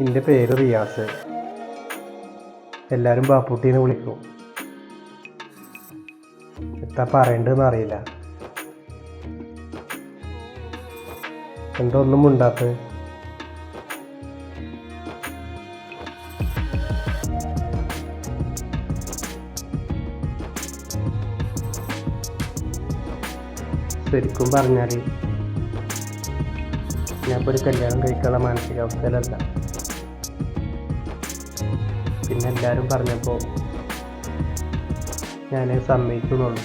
എന്റെ പേര് റിയാസ്. എല്ലാവരും ബാപ്പുട്ടീനെ വിളിക്കും. എത്താ പറയണ്ടെന്ന് അറിയില്ല. എന്താ ഒന്നും ശരിക്കും പറഞ്ഞാൽ ഞാൻ ഇപ്പോൾ ഒരു കല്യാണം കഴിക്കാനുള്ള മാനസികാവസ്ഥയിലല്ല. പിന്നെ എല്ലാവരും പറഞ്ഞപ്പോൾ ഞാൻ സമ്മതിക്കുന്നുള്ളൂ.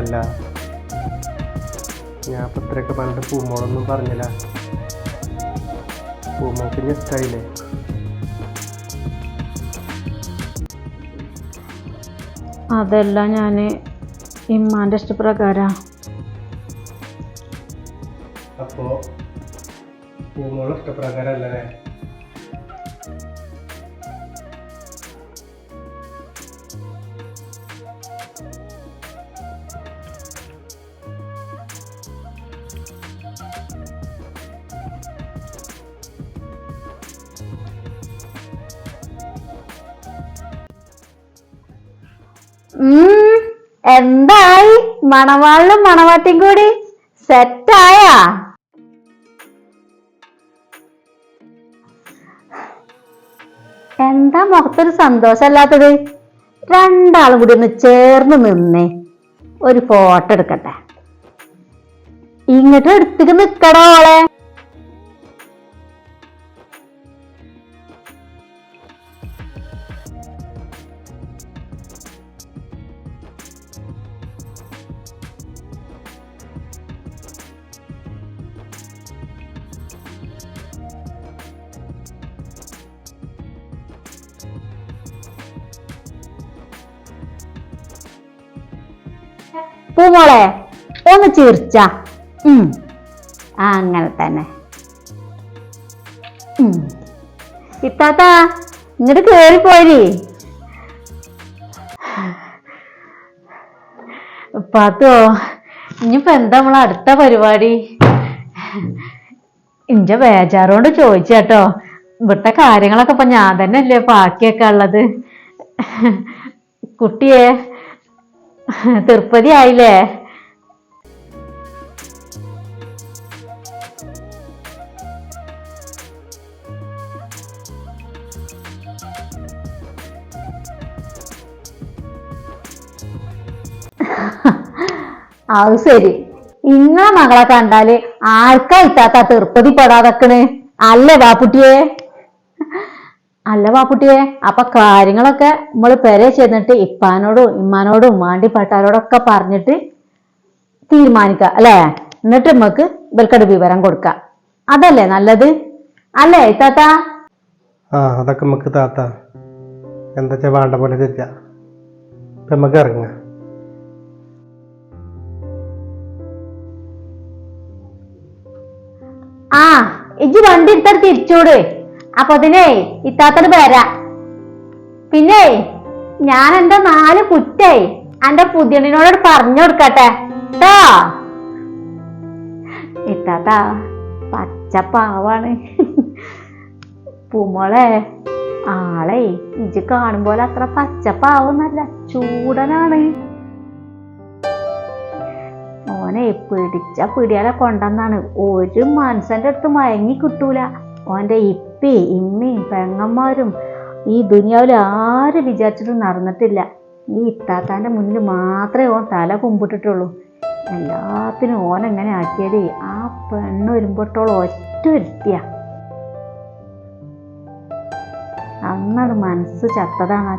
അല്ല ഞാൻ അപ്പം ഇത്രയൊക്കെ പണ്ട് പൂമോളൊന്നും പറഞ്ഞില്ല. പൂമോക്ക് ഇഷ്ടമായില്ലേ അതെല്ലാം ഞാൻ ഇമ്മാന്റെ ഇഷ്ടപ്രകാരം. അപ്പോൾ ഇഷ്ടപ്രകാരമല്ലേ എന്തായി? മണവാളിലും മണവാട്ടിയും കൂടി സെറ്റായാ? എന്താ മുഖത്തൊരു സന്തോഷമല്ലാത്തത്? രണ്ടാളും കൂടി ഒന്ന് ചേർന്ന് നിന്നേ. ഒരു ഫോട്ടോ എടുക്കട്ടെ. ഇങ്ങോട്ട് എടുത്തിട്ട് നിക്കടോ ഓളെ പൂമോളെ ഒന്ന് ചീർച്ച അങ്ങനെ തന്നെ. ഇത്താത്ത ഇങ്ങോട്ട് കേറിപ്പോരി പാത്തോ ഇനിയിപ്പോ എന്താ നമ്മളെ അടുത്ത പരിപാടി? ഇന്റെ ബേജാറോണ്ട് ചോദിച്ചേട്ടോ ഇവിടുത്തെ കാര്യങ്ങളൊക്കെ ഇപ്പൊ ഞാൻ തന്നെ അല്ലേ ബാക്കിയൊക്കെ ഉള്ളത്. കുട്ടിയെ തിരുപ്പതി ആയില്ലേ അത് ശരി. ഇങ്ങളെ മകളെ കണ്ടാൽ ആർക്കാ ഇത്താത്ത തിരുപ്പതി പെടാതെക്കണ്? അല്ലേ ബാപ്പുട്ടിയെ? അല്ല വാപ്പുട്ടിയെ അപ്പൊ കാര്യങ്ങളൊക്കെ നമ്മൾ പെരെ ചെന്നിട്ട് ഇപ്പാനോടും ഇമ്മാനോടും മാണ്ടിപ്പാട്ടാരോടൊക്കെ പറഞ്ഞിട്ട് തീരുമാനിക്കുക അല്ലേ? എന്നിട്ട് നമുക്ക് ഇവൽക്കട് വിവരം കൊടുക്കാം. അതല്ലേ നല്ലത്? അല്ലേ താത്ത ആ അതൊക്കെ നമുക്ക് താത്ത. എന്താ വേണ്ട പോലെ നമുക്ക് ഇറങ്ങാം. ആ ഇജ്ജ് വണ്ടി എടുത്തത് തിരിച്ചോട് അപ്പൊ അതിനേ ഇത്താത്തത് വരാ പിന്നെ ഞാൻ എന്റെ നാല് കുറ്റേ എന്റെ പുതിയണിനോട് പറഞ്ഞു കൊടുക്കട്ടെ. ഇത്താത്ത പച്ച പാവാണ്. പൂമോളെ ആളെ ഇജ് കാണുമ്പോൾ അത്ര പച്ച പച്ചപ്പാവുന്നല്ല ചൂടനാണ്. ഓനെ പിടിച്ച പിടിയാലെ കൊണ്ടെന്നാണ്. ഒരു മനുഷ്യന്റെ അടുത്ത് മയങ്ങി കിട്ടൂല. ഓന്റെ ഇപ്പി ഇമ്മയും പെങ്ങന്മാരും ഈ ദുനിയാവിൽ ആര് വിചാരിച്ചിട്ടും നടന്നിട്ടില്ല. ഈ ഇത്താത്താന്റെ മുന്നിൽ മാത്രമേ ഓൻ തല കുമ്പിട്ടിട്ടുള്ളൂ. എല്ലാത്തിനും ഓൻ എങ്ങനെ ആക്കിയത് ആ പെണ്ണ് വരുമ്പോട്ടോളം ഒറ്റ വരുത്തിയ അന്നത് മനസ്സ് ചത്തതാണ് ആ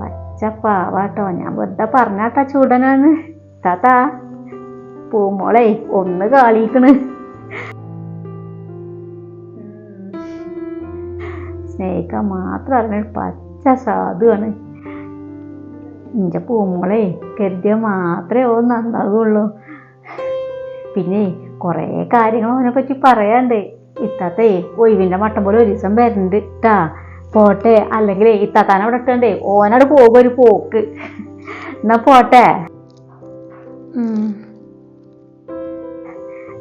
പച്ച പച്ചപ്പാവാട്ടോ ഞാൻ വെറുതെ പറഞ്ഞാട്ടാ ചൂടനാണ് താത്താ പൂമോളെ ഒന്ന് കാളിക്കണ്. സ്നേഹിക്കാൻ മാത്രം അറിഞ്ഞ പച്ച സാധുവാണ്. എന്റെ പൂമോളെ കരുതിയ മാത്രമേ ഓ നന്നാകുള്ളൂ പിന്നെ കുറേ കാര്യങ്ങൾ അവനെ പറ്റി പറയാണ്ട്. ഇത്താത്തേ ഒഴിവിന്റെ മട്ടം പോലെ ഒരു ദിവസം വരുന്നുണ്ട് ഇട്ടാ പോട്ടെ അല്ലെങ്കിൽ ഇത്താത്താൻ അവിടെ ഇട്ടണ്ടേ? ഓനോട് പോകും ഒരു പോക്ക്. എന്നാ പോട്ടെ.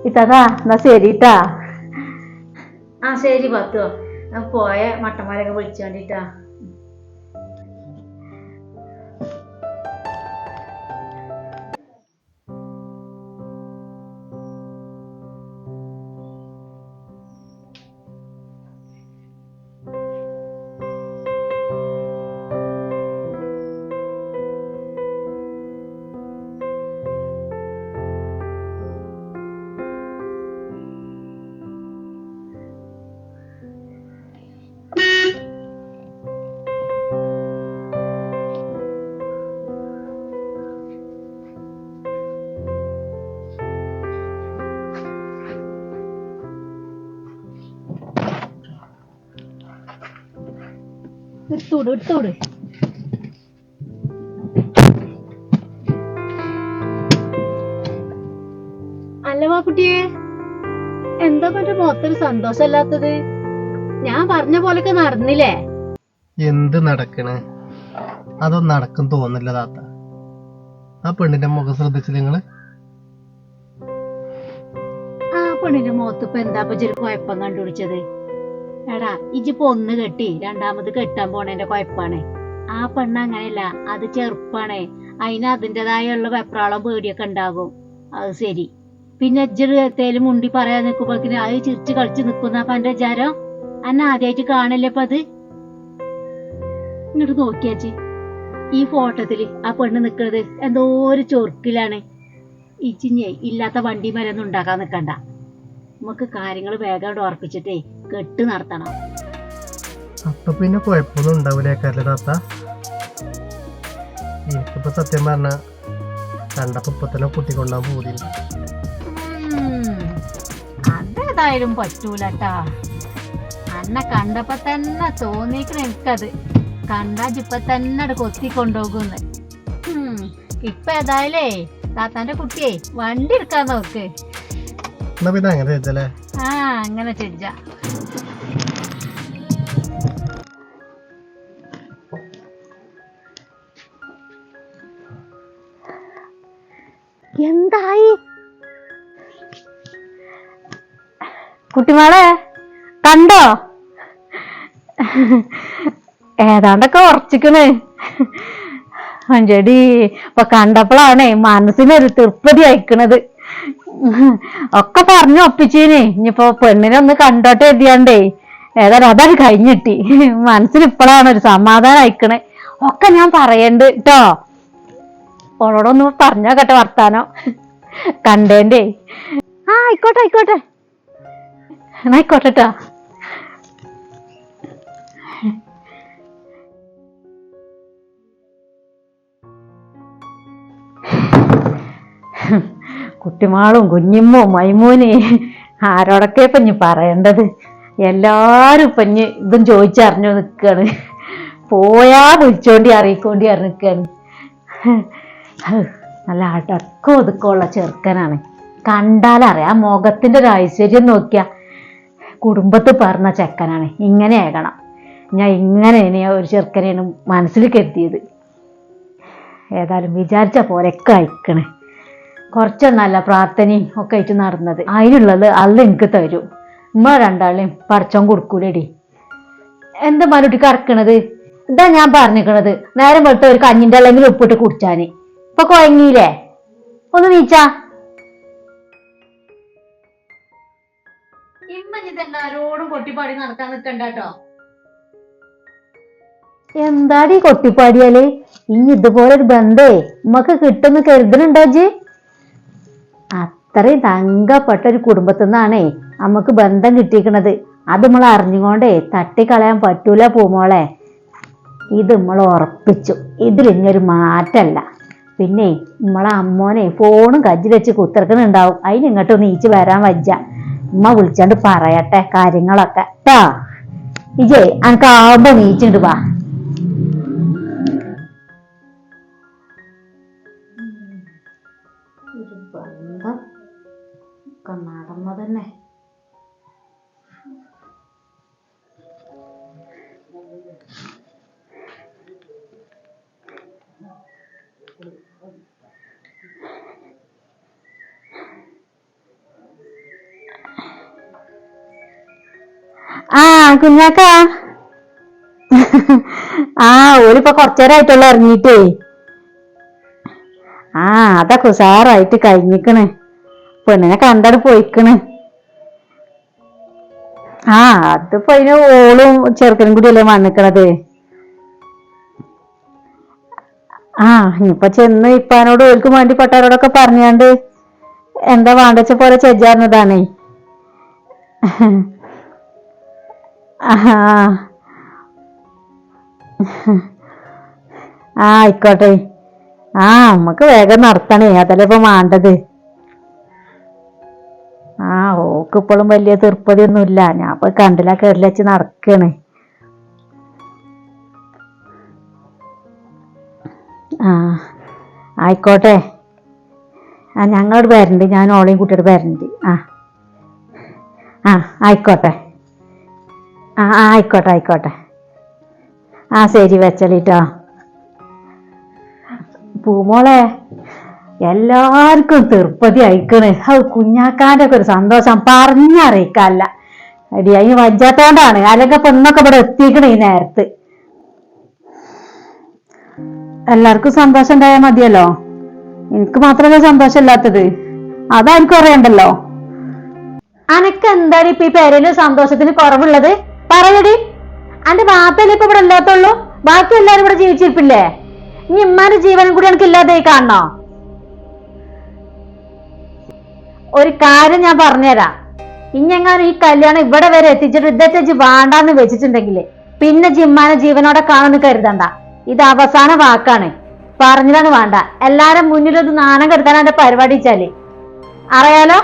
ഇത്താത്താ എന്നാ ശരിട്ടാ ആ ശരി പത്തോ പോയ മട്ടന്മാരൊക്കെ വിളിച്ചു വേണ്ടിട്ടാ എടുത്തോട് എടുത്തോട്. അല്ല കുട്ടിയെ എന്താ പറ്റ മൊത്തം സന്തോഷമല്ലാത്തത്? ഞാൻ പറഞ്ഞ പോലൊക്കെ നടന്നില്ലേ? എന്ത് നടക്കണ്? അതൊന്നും നടക്കും തോന്നില്ല താത്ത. ആ പെണ്ണിന്റെ മുഖം ശ്രദ്ധിച്ചില്ല നിങ്ങൾ? ആ പെണ്ണിന്റെ മുഖത്ത് ഇപ്പൊ എന്താ ഇപ്പൊ കുഴപ്പം കണ്ടുപിടിച്ചത്? എടാ ഇജിപ്പോ ഒന്ന് കെട്ടി രണ്ടാമത് കെട്ടാൻ പോണേന്റെ കുഴപ്പാണ്. ആ പെണ്ണ് അങ്ങനെയല്ല അത് ചെറുപ്പാണ്. അതിന് അതിന്റെതായുള്ള വെപ്രാളം പേടിയൊക്കെ ഉണ്ടാകും അത് ശരി. പിന്നെ ഇജ്ജ് എത്തേലും മുണ്ടി പറയാൻ നിൽക്കുമ്പോഴേക്കിന് അത് ചിരിച്ച് കളിച്ച് നിക്കുന്ന അപ്പൊ എന്റെ വിചാരം? അന്നെ ആദ്യമായിട്ട് കാണല്ലേ അപ്പൊ അത്? ഇങ്ങോട്ട് നോക്കിയാച്ചി ഈ ഫോട്ടോത്തിൽ ആ പെണ്ണ് നിൽക്കുന്നത് എന്തോ ഒരു ചൊറുക്കിലാണ്. ഇച്ചിഞ്ഞേ ഇല്ലാത്ത വണ്ടി മരൊന്നും ഉണ്ടാക്കാൻ നിക്കണ്ട. നമുക്ക് കാര്യങ്ങൾ വേഗം ഉറപ്പിച്ചിട്ടേ കെട്ട് നടത്തണം. അപ്പൊ പിന്നെ കുഴപ്പമൊന്നും ഉണ്ടാവില്ലേക്കാരല്ലേ താത്ത? എനിക്കിപ്പോ സത്യം പറഞ്ഞ കണ്ടപ്പോ ഇപ്പൊ തന്നെ കുട്ടിക്കൊണ്ടാൻ പോതില്ല ഉം, അതേതായാലും പറ്റൂലട്ടാ. അന്നെ കണ്ടപ്പോ തന്നെ തോന്നിക്കണ എനിക്കത്. കണ്ടാ ഇപ്പൊ തന്നെ അത് കൊത്തിക്കൊണ്ടുപോകുന്ന് ഇപ്പൊ ഏതായാലേ താത്താന്റെ കുട്ടിയെ വണ്ടി എടുക്കാൻ നോക്ക്. എന്നാ പിന്നെ അങ്ങനെ വെച്ചല്ലേ ആ അങ്ങനെ ചെജ്ജ എന്തായി? കുട്ടിമാളെ കണ്ടോ? ഏതാണ്ടൊക്കെ ഉറച്ചിക്കണ്. അഞ്ചടി ഇപ്പൊ കണ്ടപ്പോഴാണേ മനസ്സിനൊരു തൃപ്തി അയക്കണത് ഒക്കെ പറഞ്ഞു ഒപ്പിച്ചീനെ. ഇനിയിപ്പോ പെണ്ണിനെ ഒന്ന് കണ്ടോട്ടെ എഴുതിയാണ്ടേ ഏതായാലും അതാണ് കഴിഞ്ഞിട്ടി. മനസ്സിന് ഇപ്പോഴാണ് ഒരു സമാധാനം അയക്കണേ ഒക്കെ ഞാൻ പറയണ്ട് കേട്ടോ ഓളോടൊന്ന് പറഞ്ഞോ കേട്ടോ വർത്താനോ. കണ്ടേണ്ടേ ആ ആയിക്കോട്ടെ ആയിക്കോട്ടെ. ആയിക്കോട്ടെ ട്ടോ. കുട്ടിമാളും കുഞ്ഞിമ്മോ മൈമൂനെ ആരോടൊക്കെ ഇപ്പൊ പറയേണ്ടത്? എല്ലാരും ഇനി ഇതും ചോദിച്ചറിഞ്ഞു നിക്കാണ്. പോയാ വിളിച്ചോണ്ടി അറിയിക്കോണ്ടി അറിഞ്ഞിക്കാണ്. നല്ല അടക്കം ഒതുക്കമുള്ള ചെറുക്കനാണ്. കണ്ടാലറിയാം ആ മുഖത്തിന്റെ ഒരു ഐശ്വര്യം നോക്കിയ. കുടുംബത്തിൽ പറഞ്ഞ ചെക്കനാണ്. ഇങ്ങനെ ആകണം ഞാൻ ഇങ്ങനെ ഒരു ചെറുക്കനെയാണ് മനസ്സിൽ കരുതിയത്. ഏതായാലും വിചാരിച്ച പോലെയൊക്കെ അയക്കണേ കുറച്ചൊന്നല്ല പ്രാർത്ഥനയും ഒക്കെ ആയിട്ട് നടന്നത്. അതിനുള്ളത് അല്ല എനിക്ക് തരും. ഉമ്മ രണ്ടാളെയും പടച്ചോൻ കൊടുക്കൂലടി. എന്താ മനുട്ടി കറക്കണത് ഇതാ ഞാൻ പറഞ്ഞിക്കണത്. നേരം വെളുത്ത ഒരു കഞ്ഞിന്റെ അല്ലെങ്കിൽ ഉപ്പിട്ട് കുടിച്ചാന്. ഇപ്പൊ കുഴങ്ങിയില്ലേ? ഒന്ന് നീച്ച. കൊട്ടിപ്പാടി നടക്കാൻ നിൽക്കണ്ട എന്താടി കൊട്ടിപ്പാടിയാൽ? ഈ ഇതുപോലെ ഒരു ബന്ധേ ഉമ്മക്ക് കിട്ടുന്ന കരുതലുണ്ടോ ജി അത്രയും തങ്കപ്പെട്ട ഒരു കുടുംബത്തിൽ നിന്നാണേ നമുക്ക് ബന്ധം കിട്ടിയിരിക്കണത്. അത് നമ്മൾ അറിഞ്ഞുകൊണ്ടേ തട്ടിക്കളയാൻ പറ്റൂല പൂമോളെ ഇത് നമ്മൾ ഉറപ്പിച്ചു. ഇതിലിങ്ങൊരു മാറ്റല്ല. പിന്നെ നമ്മളെ അമ്മോനെ ഫോണും കജ്ജിൽ വെച്ച് കുത്തിറക്കണുണ്ടാവും അതിന് ഇങ്ങോട്ട് നീച്ച് വരാൻ വജ്ജ. ഉമ്മ വിളിച്ചാണ്ട് പറയട്ടെ കാര്യങ്ങളൊക്കെ. ട്ടാ. ഇജേ അനക്ക് ആവുമ്പോ നീച്ചിണ്ട് വാ. നടന്ന തന്നെ. കുഞ്ഞാക്ക. ആ ഓലിപ്പോ കുറച്ചേരായിട്ടുള്ള ഇറങ്ങിട്ടേ. ആ അതൊക്കെ ഉഷാറായിട്ട് കഴിഞ്ഞിക്കണ്. പെണ്ണിനെ കണ്ടട് പോയിക്കണ്. ആ അതിപ്പോ അതിന് ഓളും ചെറുക്കനും കൂടിയല്ലേ വന്നിക്കണത്. ആ ഇനിയിപ്പൊ ചെന്ന് ഇപ്പാനോട് ഓൽക്കും വേണ്ടിപ്പെട്ടവരോടൊക്കെ പറഞ്ഞാണ്ട് എന്താ വേണ്ടച്ച പോലെ ചെജ്ജാറുന്നതാണേ ആ ആയിക്കോട്ടെ. ആ നമുക്ക് വേഗം നടത്തണേ. അതല്ലേ ഇപ്പൊ വേണ്ടത്. ആ ഓക്ക് ഇപ്പോഴും വലിയ തീർപ്പതിയൊന്നുമില്ല. ഞാൻ ഇപ്പൊ കണ്ടില്ല കേറില്ല വെച്ച് നടക്കണ്. ആ ആയിക്കോട്ടെ. ആ ഞങ്ങളോട് വരണ്ട്. ഞാൻ ഓളെയും കുട്ടിയോട് വരണ്ട്. ആ. ആ ആയിക്കോട്ടെ. ആ ആയിക്കോട്ടെ ആയിക്കോട്ടെ. ആ ശരി വെച്ചലിട്ടോ പൂമോളെ എല്ലാവർക്കും തീർപ്പതി അയക്കണ്. അത് കുഞ്ഞാക്കാന്റെ ഒക്കെ ഒരു സന്തോഷം പറഞ്ഞറിയിക്കല്ല അടി അതിന് വജ്ജാത്തോണ്ടാണ് അല്ലെങ്കിൽ പെണ്ണൊക്കെ ഇവിടെ എത്തിക്കണ ഈ നേരത്ത്? എല്ലാവർക്കും സന്തോഷം ഉണ്ടായാൽ മതിയല്ലോ? എനിക്ക് മാത്രമല്ല സന്തോഷമില്ലാത്തത്. അതായിരിക്കും അറിയണ്ടല്ലോ? അനക്ക് എന്താണ് ഇപ്പൊ ഈ പേരിലും സന്തോഷത്തിന് കുറവുള്ളത്? പറയടി അന്റെ ബാപ്പയല്ലേ ഇപ്പൊ ഇവിടെ ഇല്ലാത്തുള്ളൂ? ബാക്കി എല്ലാരും ഇവിടെ ജീവിച്ചിരിപ്പില്ലേ? ഇനി ഇമ്മാന്റെ ജീവനും കൂടി എനിക്ക് ഇല്ലാതായി കാണണോ? ഒരു കാര്യം ഞാൻ പറഞ്ഞുതരാം. ഇഞ്ഞെങ്ങാനും ഈ കല്യാണം ഇവിടെ വരെ എത്തിച്ചിട്ട് ഇദ്ദേഹത്തെ വേണ്ടാന്ന് വെച്ചിട്ടുണ്ടെങ്കിൽ പിന്നെ ജിമ്മാനെ ജീവനോടെ കാണുമെന്ന് കരുതണ്ട. ഇത് അവസാന വാക്കാണ്. പറഞ്ഞതാണ് വേണ്ട. എല്ലാരും മുന്നിലൊരു നാണം കെടുത്താൻ എന്റെ പരിപാടി വെച്ചാൽ. അറിയാലോ?